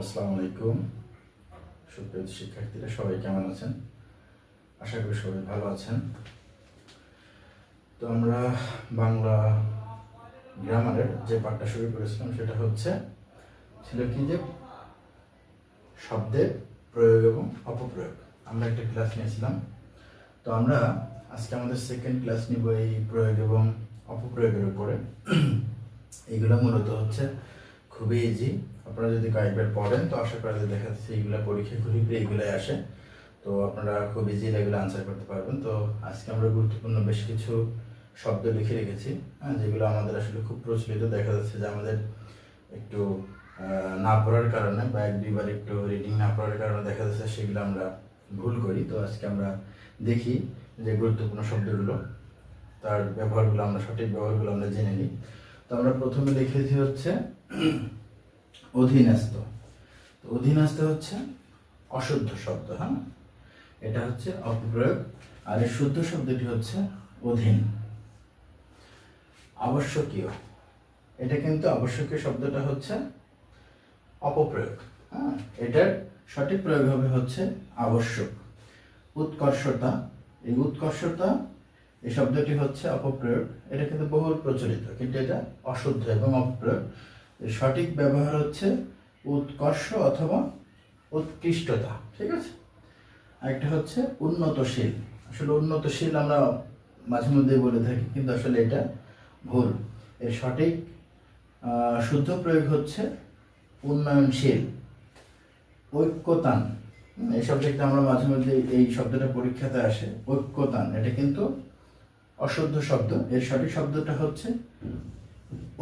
আসসালামু আলাইকুম। সুপ্রিয় শিক্ষার্থীরা, সবাই কেমন আছেন? আশা করি সবাই ভালো আছেন। তো আমরা বাংলা গ্রামারের যে পাঠটা শুরু করেছিলাম, সেটা হচ্ছে ছিল কি যে শব্দের প্রয়োগ এবং অপপ্রয়োগ। আমরা একটা ক্লাস নিয়েছিলাম। তো আমরা আজকে আমাদের সেকেন্ড ক্লাস নিব এই প্রয়োগ এবং অপপ্রয়োগের উপরে। এইগুলো মূলত হচ্ছে খুবই ইজি আপনারা যদি কয়েকবার পড়েন, তো আশা করা দেখা যাচ্ছে এইগুলো পরীক্ষা ঘুরে ফিরে এইগুলাই আসে। তো আপনারা খুব ইজি এগুলো আনসার করতে পারবেন। তো আজকে আমরা গুরুত্বপূর্ণ বেশ কিছু শব্দ লিখে রেখেছি হ্যাঁ যেগুলো আমাদের আসলে খুব প্রচলিত। দেখা যাচ্ছে যে আমাদের একটু না পড়ার কারণে বা এক দুইবার একটু রিডিং না পড়ার কারণে দেখা যাচ্ছে সেগুলো আমরা ভুল করি। তো আজকে আমরা দেখি যে গুরুত্বপূর্ণ শব্দগুলো, তার ব্যবহারগুলো আমরা, সঠিক ব্যবহারগুলো আমরা জেনে নিই। আমরা প্রথমে লিখেছি হচ্ছে অধীনস্থ। তো অধীনস্থ হচ্ছে অশুদ্ধ শব্দ হ্যাঁ? এটা হচ্ছে অপপ্রয়োগ, আর এর শুদ্ধ শব্দটি হচ্ছে অধীন। আবশ্যকীয়। এটা কিন্তু আবশ্যকীয় শব্দটা হচ্ছে অপপ্রয়োগ হ্যাঁ? এটার সঠিক প্রয়োগ হবে হচ্ছে আবশ্যক। উৎকর্ষতা। এই উৎকর্ষতা এই শব্দটি হচ্ছে অপপ্রয়োগ। এটা কিন্তু বহুল প্রচলিত, কিন্তু এটা অশুদ্ধ এবং অপপ্রয়োগ। সঠিক ব্যবহার হচ্ছে উৎকর্ষ অথবা উৎকৃষ্টতা, ঠিক আছে? আরেকটা হচ্ছে উন্নতশীল। আসলে উন্নতশীল আমরা মাঝে মধ্যে বলে থাকি, কিন্তু আসলে এটা ভুল। এর সঠিক শুদ্ধ প্রয়োগ হচ্ছে উন্নয়নশীল, ঐক্যতান। এই শব্দটা আমরা মাঝে মধ্যে এই শব্দটা পরীক্ষাতে আসে, ঐক্যতান। এটা কিন্তু অশুদ্ধ শব্দ। এর সঠিক শব্দটা হচ্ছে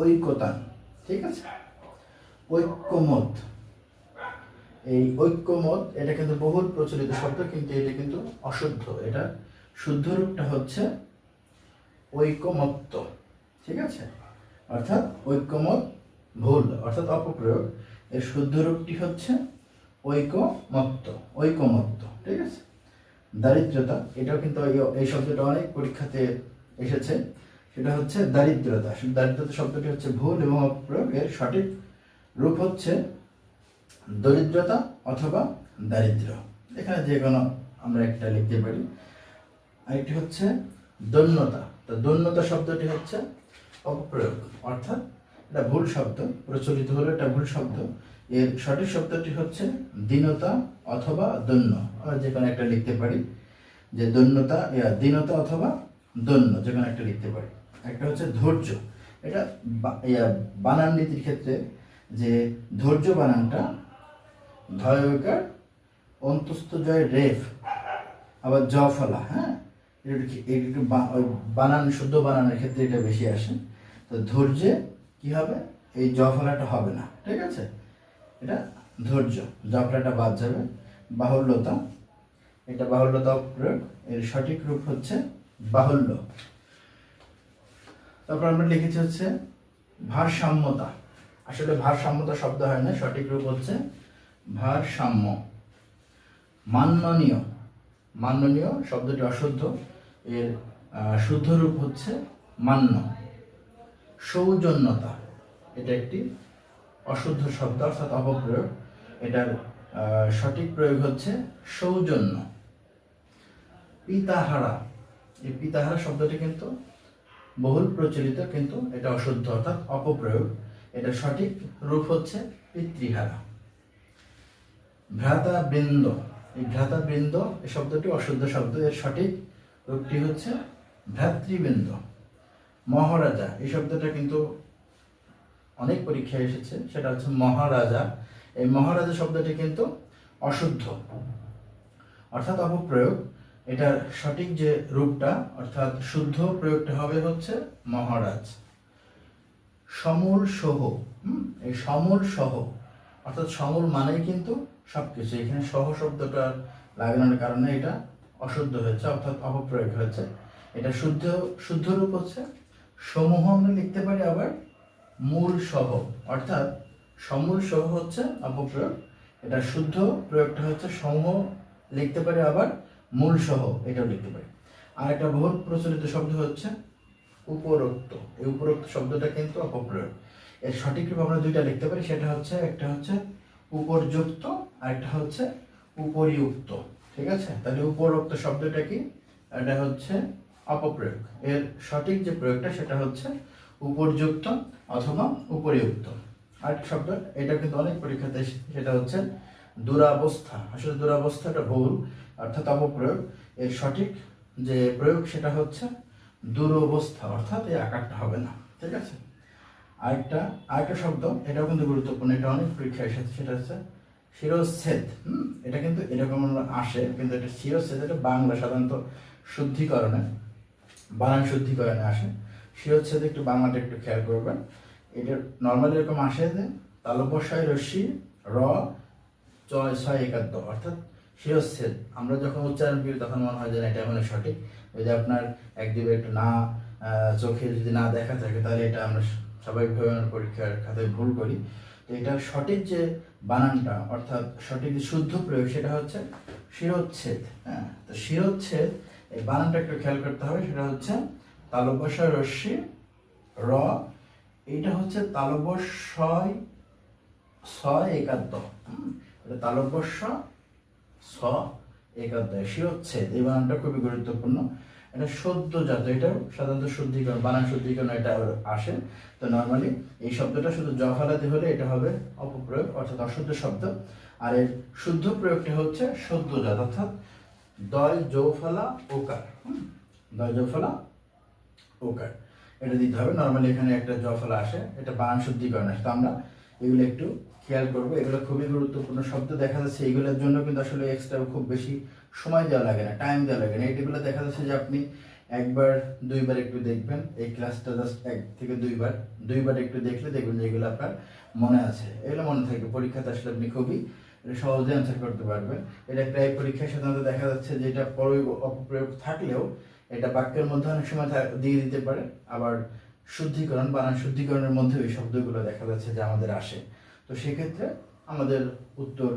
ঐক্যতান ঠিক আছে? ঐক্যমত। এই ঐক্যমত, এটা কিন্তু বহুল প্রচলিত শব্দ, কিন্তু এটা কিন্তু অশুদ্ধ। এটা শুদ্ধ রূপটা হচ্ছে ঐকমত্য ঠিক আছে? অর্থাৎ ঐক্যমত ভুল, অর্থাৎ অপপ্রয়োগ। এর শুদ্ধ রূপটি হচ্ছে ঐকমত্য ঐকমত্য ঠিক আছে? দারিদ্রতা, এটাও কিন্তু এই- শব্দটা অনেক পরীক্ষাতে এসেছে। সেটা হচ্ছে দারিদ্রতা। দারিদ্রতা শব্দটি হচ্ছে ভুল এবং অপপ্রয়োগ এর সঠিক রূপ হচ্ছে দরিদ্রতা অথবা দারিদ্র। এখানে যে কোনো আমরা একটা লিখতে পারি। আরেকটি হচ্ছে দৈন্যতা। তো দৈন্যতা শব্দটি হচ্ছে অপপ্রয়োগ অর্থাৎ এটা ভুল শব্দ, প্রচলিত হলো এটা ভুল শব্দ। এর সঠিক শব্দটি হচ্ছে দীনতা অথবা দৈন্য। আমরা যে কোনো একটা লিখতে পারি যে দৈন্যতা দীনতা অথবা দৈন্য যে কোনো একটা লিখতে পারি। একটা হচ্ছে ধৈর্য। এটা ইয়া, বানান নীতির ক্ষেত্রে যে ধৈর্য বানানটা ধয়কার অন্তস্থ জয় রেফ আবার জ ফলা হ্যাঁ? এটা একটু- বানান শুদ্ধ বানানোর ক্ষেত্রে এটা বেশি আসে। তো ধৈর্যে কি হবে? এই জ ফলাটা হবে না ঠিক আছে? এটা ধৈর্য জ ফলাটা বাদ যাবে। বাহুল্যতা, এটা বাহুল্যতা প্রয়োগ এর সঠিক রূপ হচ্ছে বাহুল্য। তারপর আমরা লিখেছি হচ্ছে ভারসাম্যতা। আসলে ভারসাম্যতা শব্দ হয় না, সঠিক রূপ হচ্ছে ভারসাম্য। মাননীয় মাননীয় শব্দটি অশুদ্ধ, এর শুদ্ধ রূপ হচ্ছে মান্য। সৌজন্যতা, এটা একটি অশুদ্ধ শব্দ অর্থাৎ অপপ্রয়োগ, এটার সঠিক প্রয়োগ হচ্ছে সৌজন্য। পিতাহারা। এই পিতাহারা শব্দটি কিন্তু বহুল প্রচলিত, কিন্তু এটা অশুদ্ধ অর্থাৎ অপপ্রয়োগ। এটা সঠিক রূপ হচ্ছে পিতৃহারা। ভ্রাতা বৃন্দ এই ভ্রাতা বৃন্দ এই শব্দটি অশুদ্ধ শব্দ, এর সঠিক রূপটি হচ্ছে ভ্রাতৃবৃন্দ। মহারাজা, এই শব্দটা কিন্তু অনেক পরীক্ষায় এসেছে, সেটা হচ্ছে মহারাজা। এই মহারাজা শব্দটি কিন্তু অশুদ্ধ, অর্থাৎ অপপ্রয়োগ। এটার সঠিক যে রূপটা, অর্থাৎ শুদ্ধ প্রয়োগটা হবে হচ্ছে মহারাজ। সমূল সহ এই সমূল সহ অর্থাৎ সমূল মানেই কিন্তু সবকিছু। এখানে সহ শব্দটা লাগানোর কারণে এটা অশুদ্ধ হয়েছে, অর্থাৎ অপপ্রয়োগ হয়েছে। এটা শুদ্ধ শুদ্ধ রূপ হচ্ছে। সমূহ আমরা লিখতে পারি আবার মূল সহ অর্থাৎ সমূল সহ হচ্ছে অপপ্রয়োগ। এটা শুদ্ধ প্রয়োগটা হচ্ছে সমূহ, লিখতে পারি আবার মূল সহ এটাও লিখতে পারি। আর একটা বহুল প্রচলিত শব্দ হচ্ছে উপরোক্ত। এই উপরোক্ত শব্দটা কিন্তু অপপ্রয়োগ। এর সঠিক রূপ আমরা দুইটা লিখতে পারি, সেটা হচ্ছে, একটা হচ্ছে উপরযুক্ত আর একটা হচ্ছে উপরিউক্ত। ঠিক আছে? তাহলে উপরোক্ত শব্দটা কি? এটা হচ্ছে অপপ্রয়োগ। এর সঠিক যে প্রয়োগটা, সেটা হচ্ছে উপরযুক্ত অথবা উপরিউক্ত। আরেকটা শব্দ, এটা কিন্তু অনেক পরীক্ষাতে সেটা হচ্ছে দুরাবস্থা। আসলে দুরাবস্থাটা ভুল, অর্থাৎ অপপ্রয়োগ। এর সঠিক যে প্রয়োগ, সেটা হচ্ছে দুরবস্থা, অর্থাৎ এই আকারটা হবে না। ঠিক আছে? আরেকটা আরেকটা শব্দ, এটাও কিন্তু গুরুত্বপূর্ণ, এটা অনেক পরীক্ষায় এসেছে, সেটা হচ্ছে শিরচ্ছেদ। হুম? এটা কিন্তু এরকম আসে, কিন্তু এটা শিরচ্ছেদ, এটা বাংলা সাধারণত শুদ্ধিকরণে বানান শুদ্ধিকরণে আসে। শিরচ্ছেদ একটু বাংলাটা একটু খেয়াল করবেন। এটা নর্মালি এরকম আসে যে তালবসায় রশ্মি, র চয় ছয় একাদ্দ অর্থাৎ শিরচ্ছেদ আমরা যখন উচ্চারণ করি তখন মনে হয় যে এটা মানে সঠিক। যদি আপনার একদিকে একটু না চোখে যদি না দেখা থাকে, তাহলে এটা আমরা স্বাভাবিকভাবে আমরা পরীক্ষার খাতায় ভুল করি। তো এটা সঠিক যে বানানটা, অর্থাৎ সঠিক যে শুদ্ধ প্রয়োগ, সেটা হচ্ছে শিরোচ্ছেদ হ্যাঁ তো শিরোচ্ছেদ এই বানানটা একটু খেয়াল করতে হবে, সেটা হচ্ছে তালবসা রশ্মি র এইটা হচ্ছে তালবস্বয় ছয় হুম, এটা তালব্যস্য স একাধ্যায় শিরোচ্ছেদ এই বানানটা খুবই গুরুত্বপূর্ণ। এটা সদ্যজাত এটাও সাধারণত শুদ্ধিকরণ বানান শুদ্ধিকরণ এটা আসে। তো নর্মালি এই শব্দটা শুধু জ ফেলাতে হলে এটা হবে অপপ্রয়োগ অর্থাৎ অশুদ্ধ শব্দ। আর এর শুদ্ধ প্রয়োগটা হচ্ছে সদ্যজাত অর্থাৎ দয় জৌফলা ওকার। দয় জৌফলা ওকার এটা দিতে হবে নর্মালি এখানে একটা জফলা আসে, এটা বানান শুদ্ধিকরণ আসে। তো আমরা এগুলো একটু খেয়াল করব। এগুলো খুবই গুরুত্বপূর্ণ। শব্দ দেখা যাচ্ছে, এগুলোর জন্য কিন্তু আসলে এক্সট্রা খুব বেশি সময় দেওয়া লাগে না টাইম দেওয়া লাগে না। এইগুলো দেখা যাচ্ছে যে আপনি একবার, দুইবার একটু দেখবেন। এই ক্লাসটা জাস্ট এক থেকে দুইবার দুইবার একটু দেখলে দেখবেন যে এগুলো আপনার মনে আছে। এগুলো মনে থাকবে পরীক্ষাতে আসলে আপনি খুবই সহজে অ্যান্সার করতে পারবেন। এটা প্রায় পরীক্ষায় সাধারণত দেখা যাচ্ছে যে এটা প্রয়োগ অপপ্রয়োগ থাকলেও এটা বাক্যের মধ্যে অনেক সময় দিয়ে দিতে পারে। আবার শুদ্ধিকরণ, বানান শুদ্ধিকরণের মধ্যে ওই শব্দগুলো দেখা যাচ্ছে যে আমাদের আসে। তো সেক্ষেত্রে আমাদের উত্তর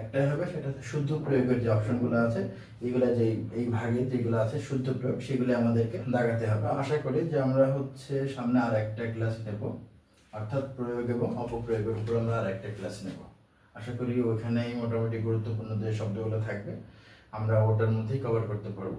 একটাই হবে, সেটা শুদ্ধ প্রয়োগের যে অপশনগুলো আছে, এগুলো যে এই ভাগে যেগুলো আছে, শুদ্ধ প্রয়োগ, সেগুলো আমাদেরকে দাগাতে হবে। আশা করি যে আমরা হচ্ছে সামনে আর একটা ক্লাস নেব। অর্থাৎ প্রয়োগ এবং অপপ্রয়োগের উপর আমরা আর একটা ক্লাস নেব। আশা করি ওইখানেই মোটামুটি গুরুত্বপূর্ণ যে শব্দগুলো থাকবে, আমরা ওটার মধ্যেই কভার করতে পারব।